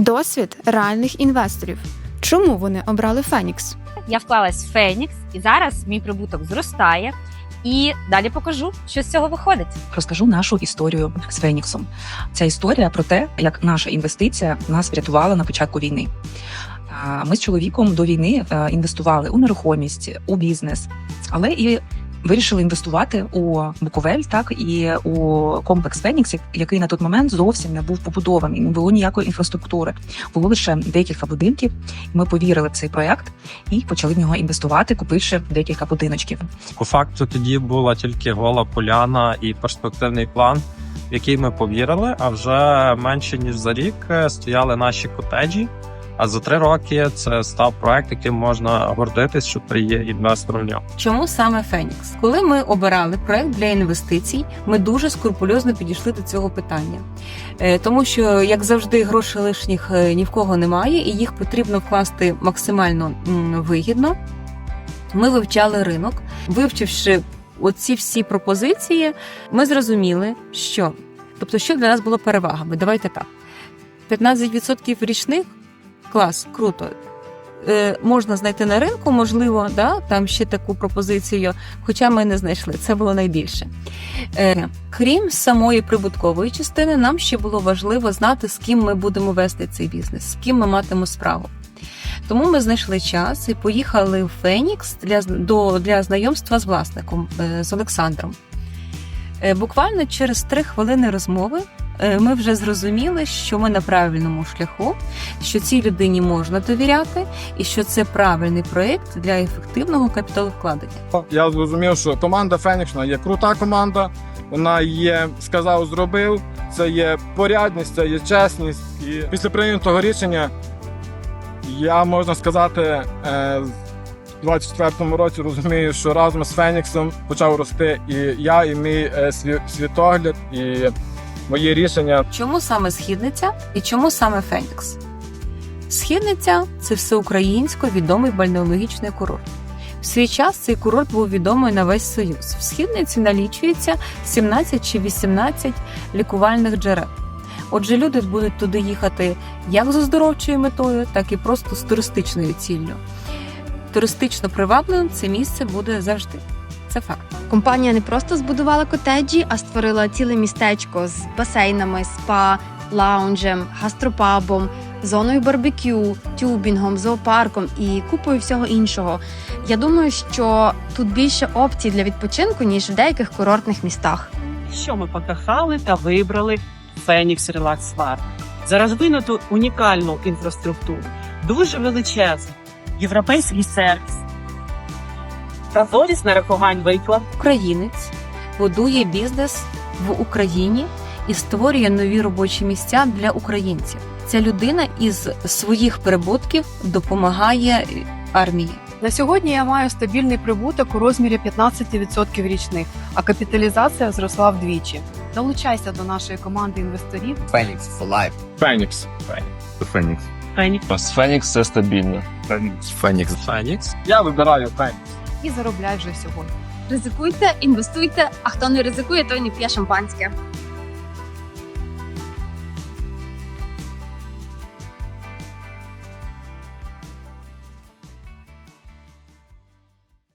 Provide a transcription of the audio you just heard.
Досвід реальних інвесторів. Чому вони обрали Фенікс? Я вклалась в Фенікс, і зараз мій прибуток зростає. І далі покажу, що з цього виходить. Розкажу нашу історію з Феніксом. Ця історія про те, як наша інвестиція нас врятувала на початку війни. Ми з чоловіком до війни е, інвестували у нерухомість, у бізнес, але і вирішили інвестувати у Буковель, так і у комплекс Фенікс, як- який на той момент зовсім не був побудований. Не було ніякої інфраструктури. Було лише декілька будинків. Ми повірили в цей проект і почали в нього інвестувати, купивши декілька будиночків. По факту тоді була тільки гола поляна і перспективний план, в який ми повірили. А вже менше ніж за рік е, стояли наші котеджі. А за три роки це став проект, яким можна гордитись, що ти є інвестором. Чому саме Фенікс? Коли ми обирали проект для інвестицій, ми дуже скрупульозно підійшли до цього питання, Е, тому що, як завжди, грошей лишніх е, ні в кого немає, і їх потрібно вкласти максимально вигідно. Ми вивчали ринок, вивчивши оці всі пропозиції, ми зрозуміли, що тобто, що для нас було перевагами. Давайте так: 15% річних клас, круто. Е, можна знайти на ринку, можливо, да, там ще таку пропозицію, хоча ми не знайшли. Це було найбільше. Е, крім самої прибуткової частини, нам ще було важливо знати, з ким ми будемо вести цей бізнес, з ким ми матимемо справу. Тому ми знайшли час і поїхали в Фенікс для, до, для знайомства з власником, е, з Олександром. Е, буквально через три хвилини розмови ми вже зрозуміли, що ми на правильному шляху, що цій людині можна довіряти, і що це правильний проєкт для ефективного капіталовкладення. Я зрозумів, що команда Фенікс вона є крута команда. Вона є сказав, зробив. Це є порядність, це є чесність. І після прийнятого рішення я можна сказати, е, в 24-му році розумію, що разом з Феніксом почав рости і я, і мій е, світогляд, і мої рішення. Чому саме східниця і чому саме Фенікс? Східниця це всеукраїнсько відомий бальнеологічний курорт. В свій час цей курорт був відомий на весь Союз. В східниці налічується 17 чи 18 лікувальних джерел. Отже, люди будуть туди їхати як з оздоровчою метою, так і просто з туристичною ціллю. Туристично привабливим це місце буде завжди. Це факт. Компанія не просто збудувала котеджі, а створила ціле містечко з басейнами, спа, лаунжем, гастропабом, зоною барбекю, тюбінгом, зоопарком і купою всього іншого. Я думаю, що тут більше опцій для відпочинку, ніж в деяких курортних містах. що ми покохали та вибрали Phoenix Relax Bar. За розвинуту унікальну інфраструктуру, дуже величезний європейський сервіс, прозорість нарахувань виплат, Українець будує бізнес в Україні і створює нові робочі місця для українців. Ця людина із своїх прибутків допомагає армії. На сьогодні я маю стабільний прибуток у розмірі 15% річних, а капіталізація зросла вдвічі. Долучайся до нашої команди інвесторів for life. Фенікс. Фенікс. Phoenix Фенікс це стабільно. Фенікс. Фенікс. Я вибираю Фенікс. І заробляй вже сьогодні. Ризикуйте, інвестуйте, а хто не ризикує, той не п'є шампанське.